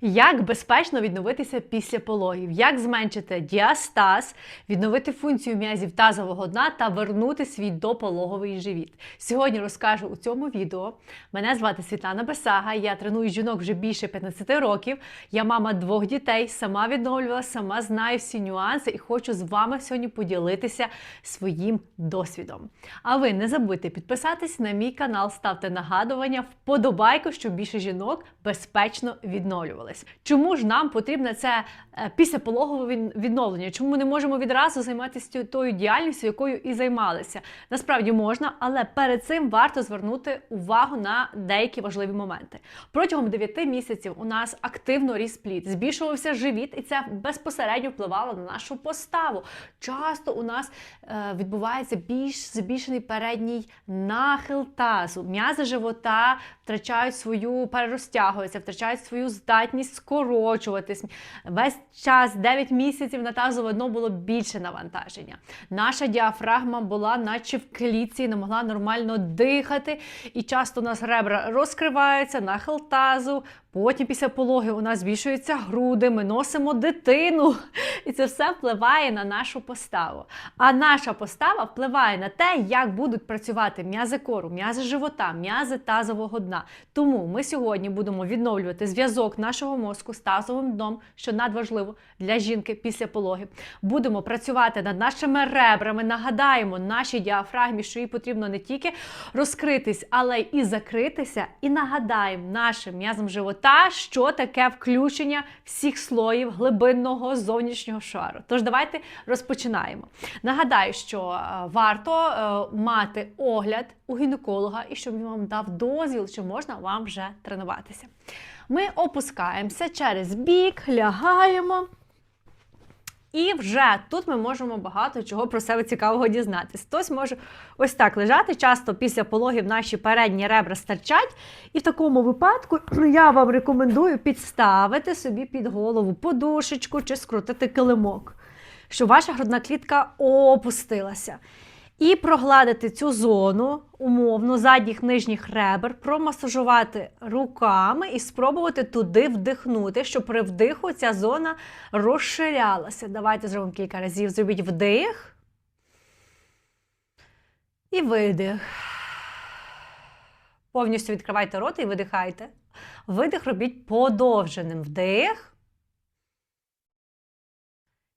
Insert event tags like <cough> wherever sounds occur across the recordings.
Як безпечно відновитися після пологів, як зменшити діастаз, відновити функцію м'язів тазового дна та вернути свій допологовий живіт. Сьогодні розкажу у цьому відео. Мене звати Світлана Бесага. Я треную жінок вже більше 15 років. Я мама двох дітей, сама відновлювала, сама знаю всі нюанси і хочу з вами сьогодні поділитися своїм досвідом. А ви не забудьте підписатись на мій канал, ставте нагадування, вподобайку, щоб більше жінок безпечно відновлювались. Чому ж нам потрібне це е, післяпологове відновлення? Чому ми не можемо відразу займатися тою діяльністю, якою і займалися? Насправді можна, але перед цим варто звернути увагу на деякі важливі моменти. Протягом 9 місяців у нас активно ріс плід, збільшувався живіт, і це безпосередньо впливало на нашу поставу. Часто у нас е, відбувається більш збільшений передній нахил тазу. М'язи живота втрачають свою перерозтягуються, втрачають свою здатність скорочуватись. Весь час 9 місяців на тазове дно було більше навантаження. Наша діафрагма була, наче в клітці, не могла нормально дихати. І часто у нас ребра розкриваються, нахил тазу. Потім після пологи у нас збільшуються груди, ми носимо дитину. І це все впливає на нашу поставу. А наша постава впливає на те, як будуть працювати м'язи кору, м'язи живота, м'язи тазового дна. Тому ми сьогодні будемо відновлювати зв'язок нашого мозку з тазовим дном, що надважливо для жінки після пологи. Будемо працювати над нашими ребрами. Нагадаємо нашій діафрагмі, що їй потрібно не тільки розкритись, але й і закритися. І нагадаємо нашим м'язам живота, що таке включення всіх слоїв глибинного зовнішнього шару. Тож давайте розпочинаємо. Нагадаю, що е, варто е, мати огляд у гінеколога і щоб він вам дав дозвіл, що можна вам вже тренуватися. Ми опускаємося через бік, лягаємо. І вже тут ми можемо багато чого про себе цікавого дізнатись. Хтось може ось так лежати. Часто після пологів наші передні ребра старчать. І в такому випадку <clears throat> я вам рекомендую підставити собі під голову подушечку чи скрутити килимок, щоб ваша грудна клітка опустилася. І прогладити цю зону умовно задніх нижніх ребер, промасажувати руками і спробувати туди вдихнути, щоб при вдиху ця зона розширялася. Давайте зробимо кілька разів. Зробіть вдих і видих. Повністю відкривайте рот і видихайте. Видих робіть подовженим. Вдих.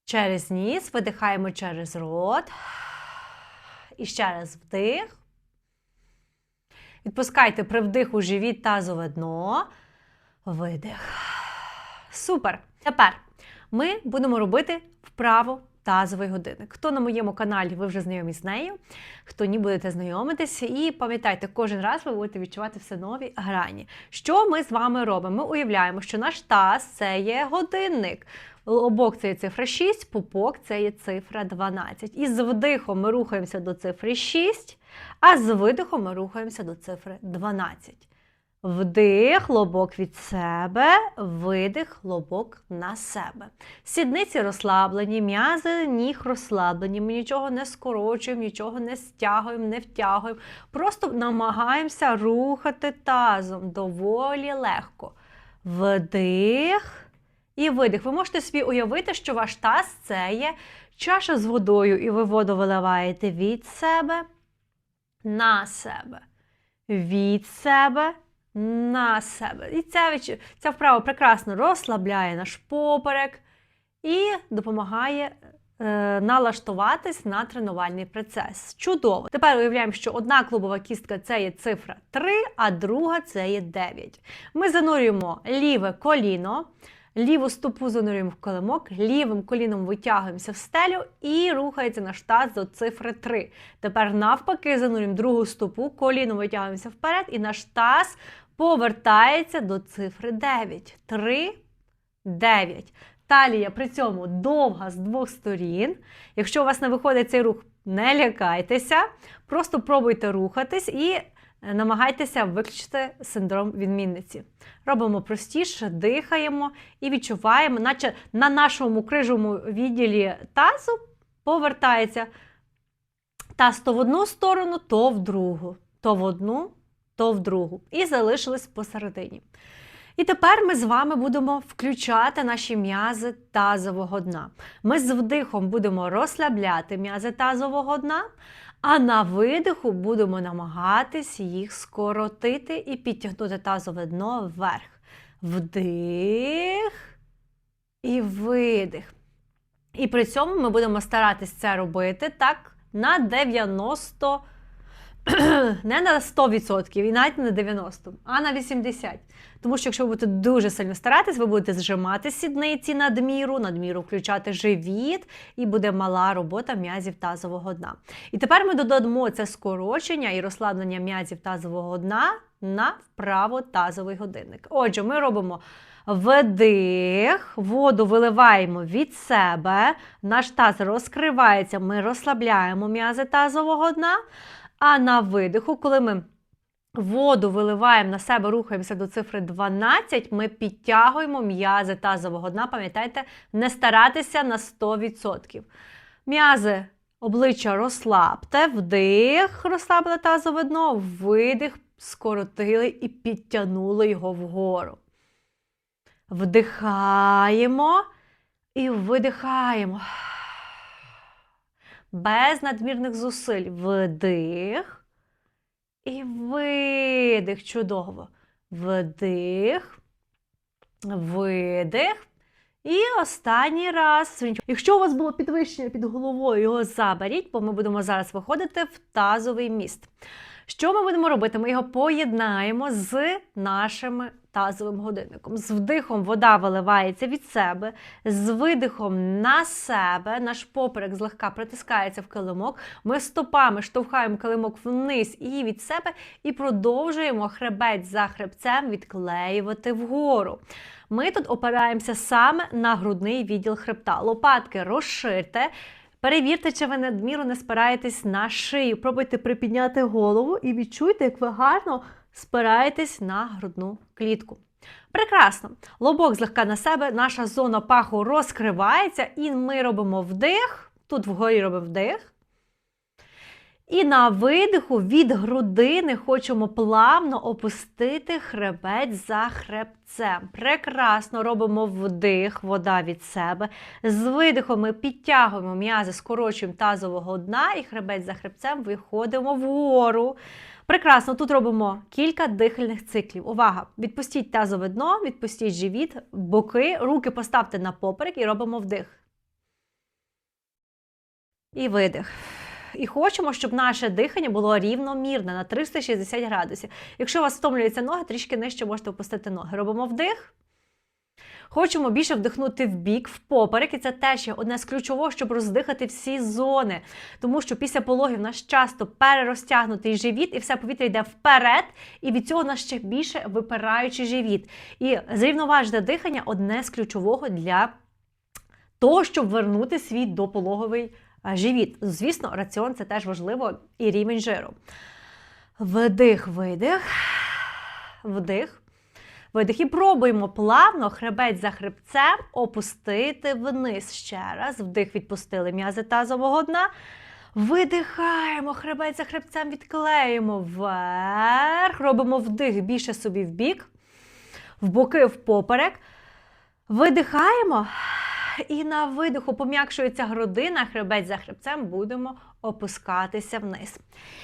Через ніс видихаємо через рот. І ще раз вдих. Відпускайте при вдиху живіт тазове дно. Видих. Супер. Тепер ми будемо робити вправо тазовий годинник. Хто на моєму каналі, ви вже знайомі з нею, хто ні будете знайомитися. І пам'ятайте, кожен раз ви будете відчувати все нові грані. Що ми з вами робимо? Ми уявляємо, що наш таз це є годинник. Обок це є цифра 6, пупок це є цифра 12. І з вдихом ми рухаємося до цифри 6, а з видихом ми рухаємося до цифри 12. Вдих, лобок від себе, видих, лобок на себе. Сідниці розслаблені, м'язи ніг розслаблені. Ми нічого не скорочуємо, нічого не стягуємо, не втягуємо. Просто намагаємося рухати тазом доволі легко. Вдих. І видих. Ви можете собі уявити, що ваш таз це є чаша з водою, і ви воду виливаєте від себе на себе. Від себе на себе. І ця, ця вправа прекрасно розслабляє наш поперек і допомагає е, налаштуватись на тренувальний процес. Чудово! Тепер уявляємо, що одна клубова кістка це є цифра 3, а друга це є 9. Ми занурюємо ліве коліно. Ліву стопу занурюємо в колимок, лівим коліном витягуємося в стелю і рухається наш таз до цифри 3. Тепер навпаки занурюємо другу стопу, коліном витягуємося вперед, і наш таз повертається до цифри 9. 3, 9. Талія при цьому довга з двох сторін. Якщо у вас не виходить цей рух, не лякайтеся, просто пробуйте рухатись і намагайтеся виключити синдром відмінниці. Робимо простіше, дихаємо і відчуваємо, наче на нашому крижовому відділі тазу повертається таз то в одну сторону, то в другу, то в одну, то в другу. І залишились посередині. І тепер ми з вами будемо включати наші м'язи тазового дна. Ми з вдихом будемо розслабляти м'язи тазового дна, а на видиху будемо намагатись їх скоротити і підтягнути тазове дно вверх. Вдих і видих. І при цьому ми будемо старатись це робити так на 90, <clears throat> не на 100% і навіть не на 90%, а на 80%. Тому що якщо ви будете дуже сильно старатись, ви будете зжимати сідниці надміру, надміру включати живіт, і буде мала робота м'язів тазового дна. І тепер ми додамо це скорочення і розслаблення м'язів тазового дна на вправо тазовий годинник. Отже, ми робимо. Вдих, воду виливаємо від себе, наш таз розкривається, ми розслабляємо м'язи тазового дна. А на видиху, коли ми воду виливаємо на себе, рухаємося до цифри 12, ми підтягуємо м'язи тазового дна. Пам'ятайте, не старатися на 100%. М'язи обличчя розслабте, вдих, розслабили тазове дно, видих, скоротили і підтягнули його вгору. Вдихаємо і видихаємо. Без надмірних зусиль. Вдих і видих. Чудово. Вдих, видих. І останній раз. Якщо у вас було підвищення під головою, його заберіть, бо ми будемо зараз виходити в тазовий міст. Що ми будемо робити? Ми його поєднаємо з нашим тазовим годинником. З вдихом вода виливається від себе, з видихом на себе, наш поперек злегка притискається в килимок. Ми стопами штовхаємо килимок вниз і від себе, і продовжуємо хребець за хребцем відклеювати вгору. Ми тут опираємося саме на грудний відділ хребта. Лопатки розширте. Перевірте, чи ви надміру не спираєтесь на шию. Пробуйте припідняти голову і відчуйте, як ви гарно спираєтесь на грудну клітку. Прекрасно. Лобок злегка на себе, наша зона паху розкривається, і ми робимо вдих. Тут вгорі робимо вдих. І на видиху від грудини хочемо плавно опустити хребець за хребцем. Прекрасно робимо вдих, вода від себе. З видихом ми підтягуємо м'язи, скорочуємо тазового дна і хребець за хребцем виходимо вгору. Прекрасно, тут робимо кілька дихальних циклів. Увага! Відпустіть тазове дно, відпустіть живіт, боки, руки поставте на поперек і робимо вдих. І видих. І хочемо, щоб наше дихання було рівномірне на 360 градусів. Якщо у вас втомлюються ноги, трішки нижче можете опустити ноги. Робимо вдих. Хочемо більше вдихнути в бік, в поперек, і це теж є одне з ключового, щоб роздихати всі зони. Тому що після пологів нас часто перерозтягнутий живіт, і все повітря йде вперед, і від цього нас ще більше випираючий живіт. І зрівноважне дихання одне з ключового для того, щоб вернути свій допологовий живіт. Звісно, раціон це теж важливо і рівень жиру. Вдих, видих, вдих. Видих. І пробуємо плавно хребець за хребцем опустити вниз. Ще раз. Вдих, відпустили м'язи тазового дна. Видихаємо, хребець за хребцем відклеїмо вверх. Робимо вдих більше собі в бік, в боки, в поперек. Видихаємо. І на видиху пом'якшується грудина, хребець за хребцем будемо опускатися вниз.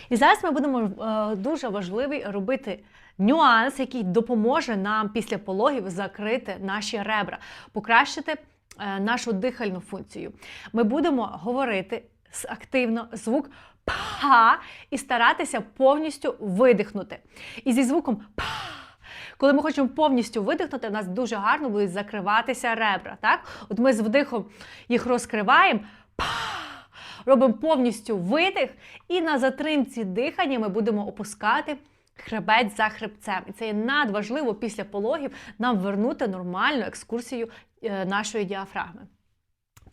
І зараз ми будемо е, дуже важливий робити нюанс, який допоможе нам після пологів закрити наші ребра, покращити е, нашу дихальну функцію. Ми будемо говорити активно звук па і старатися повністю видихнути. І зі звуком па. Коли ми хочемо повністю видихнути, у нас дуже гарно будуть закриватися ребра. Так? От ми з вдихом їх розкриваємо, робимо повністю видих, і на затримці дихання ми будемо опускати хребець за хребцем. І це є надважливо після пологів нам вернути нормальну екскурсію е, нашої діафрагми.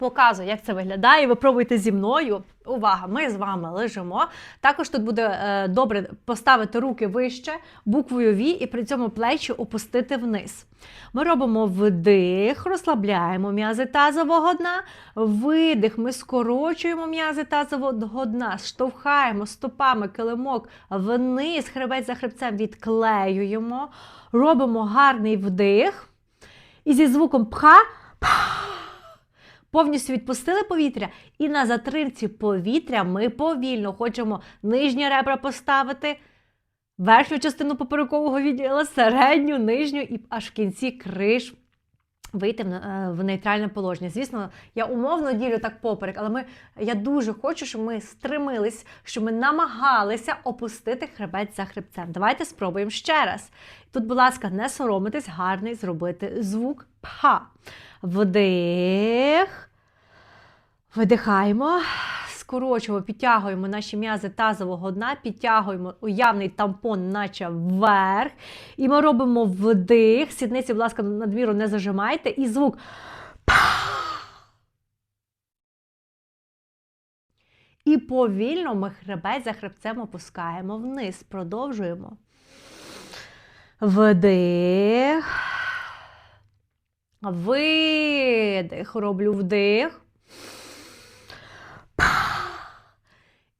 Показую, як це виглядає. Ви пробуйте зі мною. Увага! Ми з вами лежимо. Також тут буде е, добре поставити руки вище, буквою V і при цьому плечі опустити вниз. Ми робимо вдих, розслабляємо м'язи тазового дна. Видих, ми скорочуємо м'язи тазового дна, штовхаємо стопами килимок вниз, хребець за хребцем відклеюємо. Робимо гарний вдих. І зі звуком пха. Повністю відпустили повітря, і на затримці повітря ми повільно хочемо нижні ребра поставити, верхню частину поперекового відділа, середню, нижню і аж в кінці криш вийти в, е, нейтральне положення. Звісно, я умовно ділю так поперек, але ми, я дуже хочу, щоб ми стремились, щоб ми намагалися опустити хребець за хребцем. Давайте спробуємо ще раз. Тут, будь ласка, не соромитись, гарний зробити звук пха. Вдих. Видихаємо. Скорочуємо, підтягуємо наші м'язи тазового дна, підтягуємо уявний тампон, наче вверх. І ми робимо вдих. Сідниці, будь ласка, надміру не зажимайте. І звук. І повільно ми хребець за хребцем опускаємо вниз. Продовжуємо. Вдих. Видих. Роблю вдих.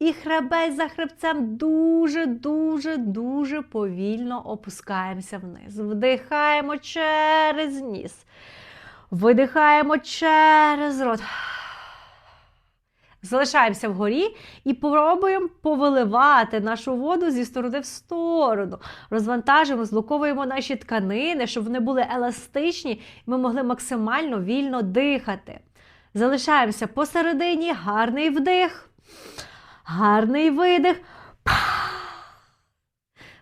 І хребець за хребцем дуже-дуже дуже повільно опускаємося вниз. Вдихаємо через ніс. Видихаємо через рот. Залишаємося вгорі і пробуємо повиливати нашу воду зі сторони в сторону. Розвантажуємо, злоковуємо наші тканини, щоб вони були еластичні, і ми могли максимально вільно дихати. Залишаємося посередині, гарний вдих, гарний видих.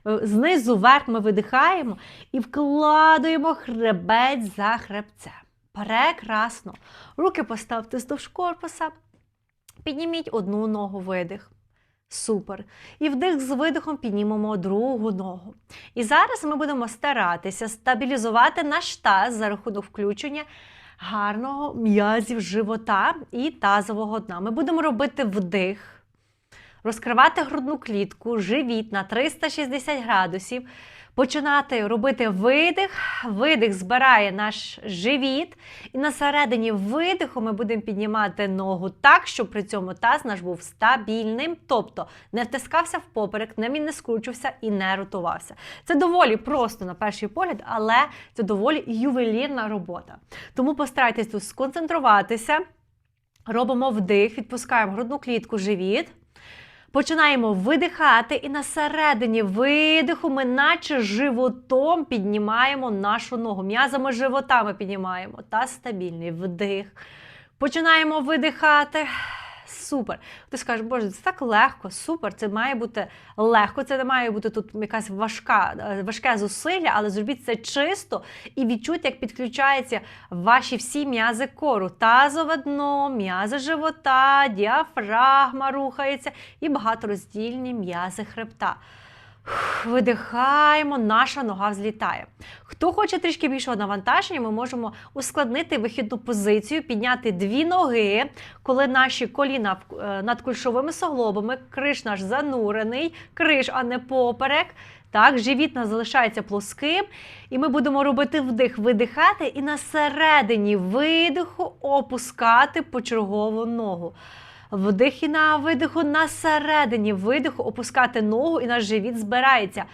Знизу вверх ми видихаємо і вкладаємо хребець за хребцем. Прекрасно. Руки поставте вздовж корпуса. Підніміть одну ногу видих. Супер. І вдих з видихом піднімемо другу ногу. І зараз ми будемо старатися стабілізувати наш таз за рахунок включення гарного м'язів живота і тазового дна. Ми будемо робити вдих, розкривати грудну клітку, живіт на 360 градусів. Починати робити видих. Видих збирає наш живіт. І на середині видиху ми будемо піднімати ногу так, щоб при цьому таз наш був стабільним, тобто не втискався в поперек, не він не скручився і не ротувався. Це доволі просто на перший погляд, але це доволі ювелірна робота. Тому постарайтесь тут сконцентруватися. Робимо вдих, відпускаємо грудну клітку, живіт. Починаємо видихати, і на середині видиху ми, наче животом, піднімаємо нашу ногу. М'язами живота ми піднімаємо. Та стабільний вдих. Починаємо видихати. Супер. Ти скажеш, боже, це так легко, супер. Це має бути легко, це не має бути тут якась важка, е, важке зусилля, але зробіть це чисто і відчуйте, як підключаються ваші всі м'язи кору. Тазове дно, м'язи живота, діафрагма рухається і багатороздільні м'язи хребта. Видихаємо, наша нога взлітає. Хто хоче трішки більшого навантаження, ми можемо ускладнити вихідну позицію, підняти дві ноги, коли наші коліна е, над кульшовими суглобами, криш наш занурений, криш, а не поперек. Так, живіт нас залишається плоским, і ми будемо робити вдих, видихати, і на середині видиху опускати почергову ногу. Вдих на видиху на середині видиху опускати ногу і наш живіт збирається.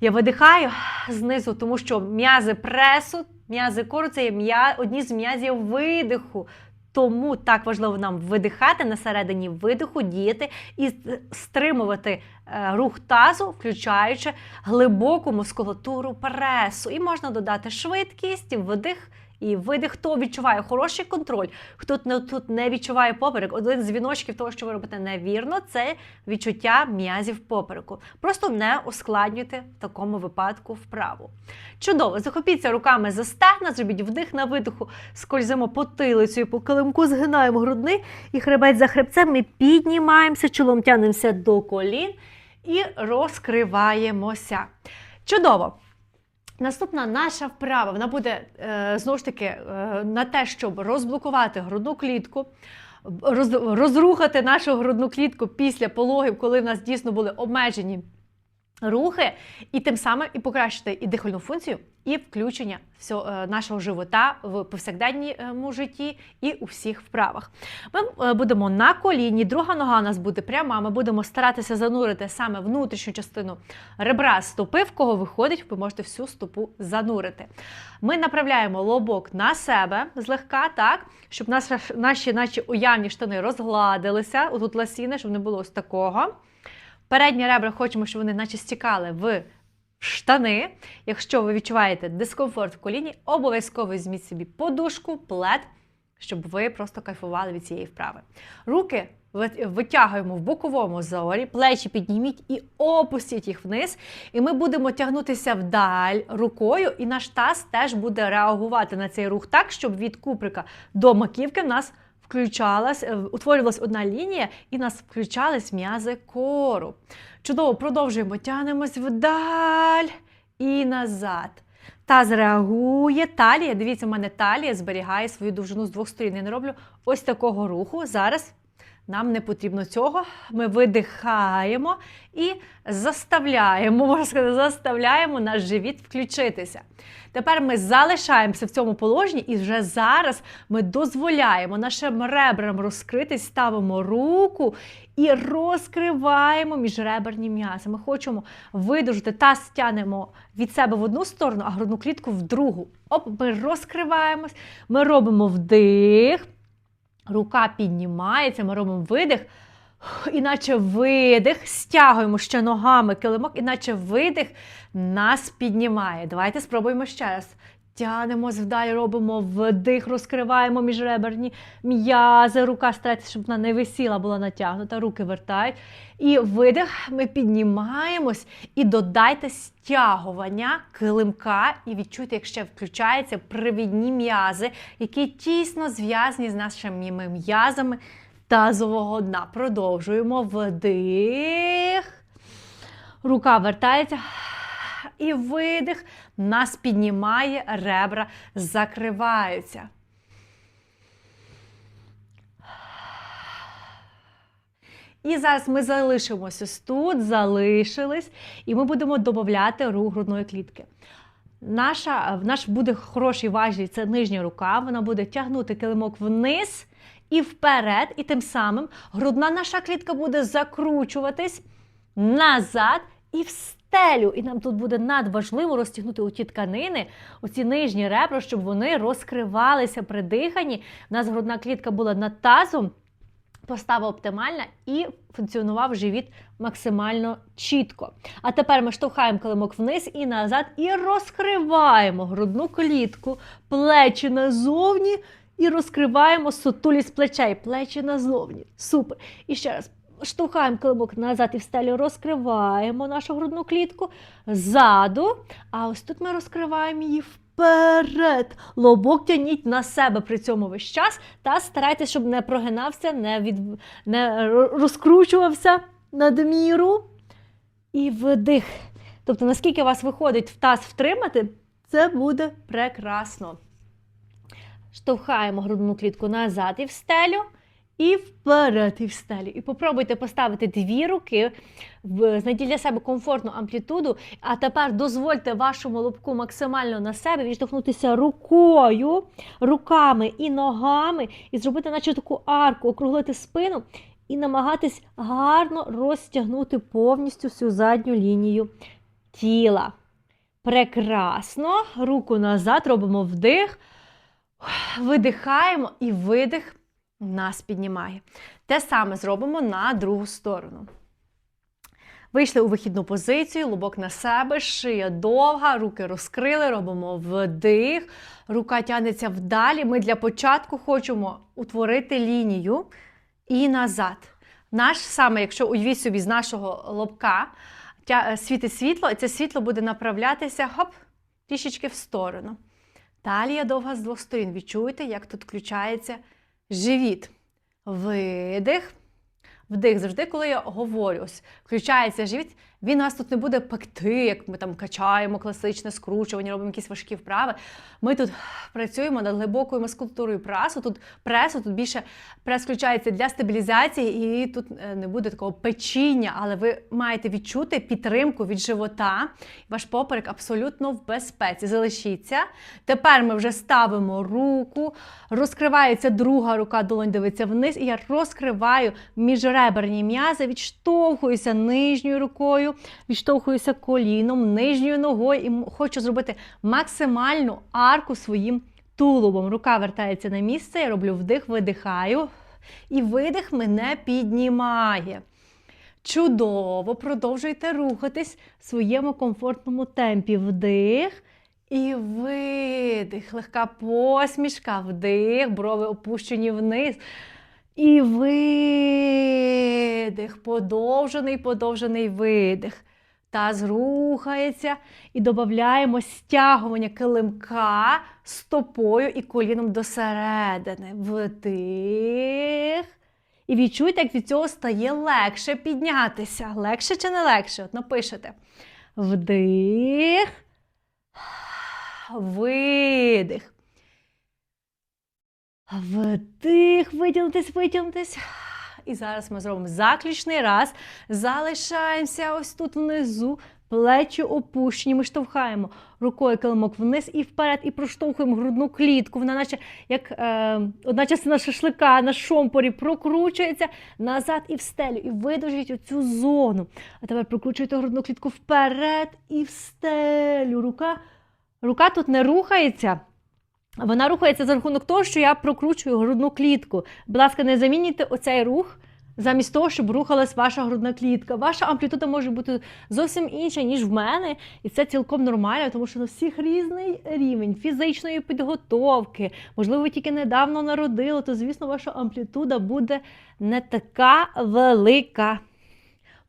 Я видихаю знизу, тому що м'язи пресу, м'язи кору це є одні з м'язів видиху. Тому так важливо нам видихати на середині видиху, діяти і стримувати е, рух тазу, включаючи глибоку мускулатуру пресу. І можна додати швидкість, вдих і видих. Хто відчуває хороший контроль, хто тут не відчуває поперек. Один з віночків того, що ви робите невірно, це відчуття м'язів попереку. Просто не ускладнюйте в такому випадку вправу. Чудово, захопіться руками за стегна, зробіть вдих на видиху, скользимо потилицею по килимку, згинаємо грудний і хребець за хребцем. Ми піднімаємося, чолом тянемося до колін і розкриваємося. Чудово! Наступна наша вправа вона буде е, знову ж таки е, на те, щоб розблокувати грудну клітку, роз, розрухати нашу грудну клітку після пологів, коли в нас дійсно були обмежені рухи, і тим самим і покращити і дихальну функцію, і включення всього, е, нашого живота в повсякденному житті і у всіх вправах. Ми е, будемо на коліні, друга нога у нас буде пряма. Ми будемо старатися занурити саме внутрішню частину ребра стопи, в кого виходить, ви можете всю стопу занурити. Ми направляємо лобок на себе злегка, так, щоб наші, наші уявні штани розгладилися. Отут ласіни, щоб не було ось такого. Передні ребра хочемо, щоб вони наче стікали в штани. Якщо ви відчуваєте дискомфорт в коліні, обов'язково візьміть собі подушку, плед, щоб ви просто кайфували від цієї вправи. Руки витягуємо в боковому зорі, плечі підніміть і опустіть їх вниз. І ми будемо тягнутися вдаль рукою, і наш таз теж буде реагувати на цей рух так, щоб від куприка до маківки в нас включалась, е, утворювалась одна лінія, і нас включались м'язи кору. Чудово, продовжуємо, Тянемось вдаль і назад. Таз реагує, талія. Дивіться, в мене талія зберігає свою довжину з двох сторін. Я не роблю ось такого руху. Зараз нам не потрібно цього. Ми видихаємо і заставляємо, <laughs> можна сказати, заставляємо наш живіт включитися. Тепер ми залишаємося в цьому положенні, і вже зараз ми дозволяємо нашим ребрам розкритись, ставимо руку і розкриваємо міжреберні м'язи. Ми хочемо видужити та стягнемо від себе в одну сторону, а грудну клітку в другу. Оп, ми розкриваємось, ми робимо вдих. Рука піднімається, ми робимо видих, <sighs> іначе видих, стягуємо ще ногами килимок, іначе видих нас піднімає. Давайте спробуємо ще раз. Тянемось вдалі, робимо вдих, розкриваємо міжреберні м'язи. Рука старайтеся, щоб вона не висіла, була натягнута, руки вертають. І видих, ми піднімаємось і додайте стягування килимка, і відчуйте, як ще включаються привідні м'язи, які тісно зв'язані з нашими м'язами тазового дна. Продовжуємо вдих. Рука вертається. І видих нас піднімає, ребра закриваються. І зараз ми залишимося тут, залишились, і ми будемо додати рух грудної клітки. Наша, наш буде хороший важіль, це нижня рука, вона буде тягнути килимок вниз і вперед, і тим самим грудна наша клітка буде закручуватись назад і в стелю. І нам тут буде надважливо розтягнути оті тканини, оці нижні ребра, щоб вони розкривалися при диханні. У нас грудна клітка була над тазом. Постава оптимальна і функціонував живіт максимально чітко. А тепер ми штовхаємо килимок вниз і назад, і розкриваємо грудну клітку, плечі назовні, і розкриваємо сутулість плечей, плечі назовні. Супер. І ще раз. Штовхаємо килимок назад і в стелю розкриваємо нашу грудну клітку ззаду. А ось тут ми розкриваємо її вперед. Лобок тяніть на себе при цьому весь час та старайтеся, щоб не прогинався, не, від... не розкручувався надміру. І вдих. Тобто, наскільки у вас виходить в таз втримати, це буде прекрасно. Штовхаємо грудну клітку назад і в стелю. І вперед, і в стелю. І попробуйте поставити дві руки, знайдіть для себе комфортну амплітуду, а тепер дозвольте вашому лобку максимально на себе відштовхнутися рукою, руками і ногами, і зробити, наче таку арку, округлити спину і намагатись гарно розтягнути повністю всю задню лінію тіла. Прекрасно. Руку назад, робимо вдих, видихаємо і видих нас піднімає. Те саме зробимо на другу сторону. Вийшли у вихідну позицію, лобок на себе, шия довга, руки розкрили, робимо вдих, рука тягнеться вдалі. Ми для початку хочемо утворити лінію і назад. Наш саме, якщо уявіть собі з нашого лобка світить світло, і це світло буде направлятися хоп, трішечки в сторону. Талія довга з двох сторін. Відчуєте, як тут включається живіт. Видих. Вдих. Завжди, коли я говорю, включається живіт, Він нас тут не буде пекти, як ми там качаємо класичне скручування, робимо якісь важкі вправи. Ми тут працюємо над глибокою мускулатурою пресу. Тут пресу, тут більше прес включається для стабілізації, і тут е, не буде такого печіння, але ви маєте відчути підтримку від живота. Ваш поперек абсолютно в безпеці. Залишіться. Тепер ми вже ставимо руку, розкривається друга рука, долонь дивиться вниз, і я розкриваю міжреберні м'язи, відштовхуюся нижньою рукою, відштовхуюся коліном, нижньою ногою і хочу зробити максимальну арку своїм тулубом. Рука вертається на місце, я роблю вдих, видихаю, і видих мене піднімає. Чудово, продовжуйте рухатись в своєму комфортному темпі. Вдих і видих. Легка посмішка, вдих, брови опущені вниз. І видих. Подовжений, подовжений видих. Таз рухається і додаємо стягування килимка стопою і коліном до середини. Вдих. І відчуйте, як від цього стає легше піднятися. Легше чи не легше? От напишете. Вдих. Видих. Вдих, витягнутись, витягнутись. І зараз ми зробимо заключний раз. Залишаємося ось тут внизу. Плечі опущені, ми штовхаємо рукою килимок вниз і вперед, і проштовхуємо грудну клітку. Вона, наче як е, одна частина шашлика на шомпорі, прокручується назад і в стелю. І видовжіть оцю зону. А тепер прокручуйте грудну клітку вперед і в стелю. Рука, рука тут не рухається. Вона рухається за рахунок того, що я прокручую грудну клітку. Будь ласка, не замінюйте оцей рух замість того, щоб рухалась ваша грудна клітка. Ваша амплітуда може бути зовсім інша, ніж в мене, і це цілком нормально, тому що на всіх різний рівень фізичної підготовки. Можливо, ви тільки недавно народили, то звісно, ваша амплітуда буде не така велика.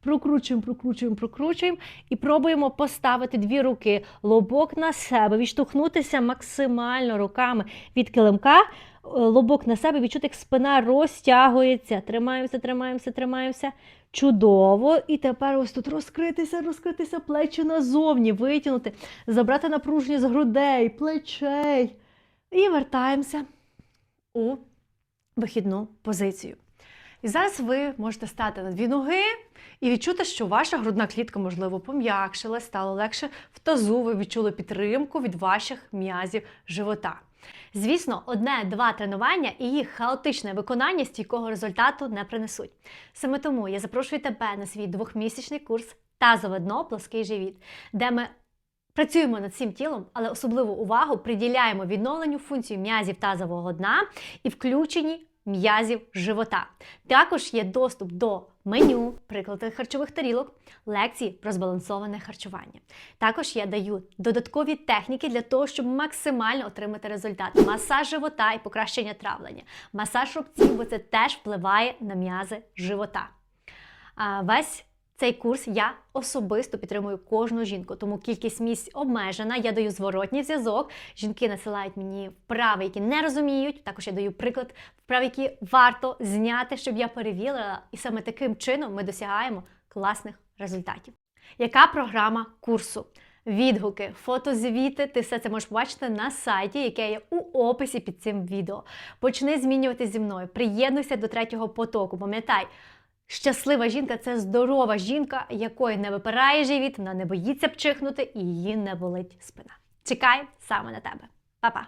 Прокручуємо, прокручуємо, прокручуємо і пробуємо поставити дві руки, лобок на себе, відштовхнутися максимально руками від килимка, е, лобок на себе, відчути, як спина розтягується. Тримаємося, тримаємося, тримаємося. Чудово. І тепер ось тут розкритися, розкритися, плечі назовні, витягнути, забрати напруження з грудей, плечей. І вертаємося у вихідну позицію. І зараз ви можете стати на дві ноги і відчути, що ваша грудна клітка, можливо, пом'якшила, стало легше в тазу, ви відчули підтримку від ваших м'язів живота. Звісно, одне-два тренування і їх хаотичне виконання стійкого результату не принесуть. Саме тому я запрошую тебе на свій двохмісячний курс Тазове дно, плоский живіт, де ми Працюємо над цим тілом, але особливу увагу приділяємо відновленню функцій м'язів тазового дна і включенні м'язів живота. Також є доступ до меню, приклади харчових тарілок, лекції про збалансоване харчування. Також я даю додаткові техніки для того, щоб максимально отримати результат. Масаж живота і покращення травлення, масаж рубців, бо це теж впливає на м'язи живота. А весь цей курс я особисто підтримую кожну жінку, тому кількість місць обмежена. Я даю зворотній зв'язок. Жінки насилають мені вправи, які не розуміють. Також я даю приклад вправ, які варто зняти, щоб я перевірила. І саме таким чином ми досягаємо класних результатів. Яка програма курсу? Відгуки, фотозвіти, ти все це можеш побачити на сайті, яке є у описі під цим відео. Почни змінювати зі мною. Приєднуйся до третього потоку. Пам'ятай, Щаслива жінка це здорова жінка, якої не випирає живіт, вона не боїться пчихнути і її не болить спина. Чекай саме на тебе. Па-па!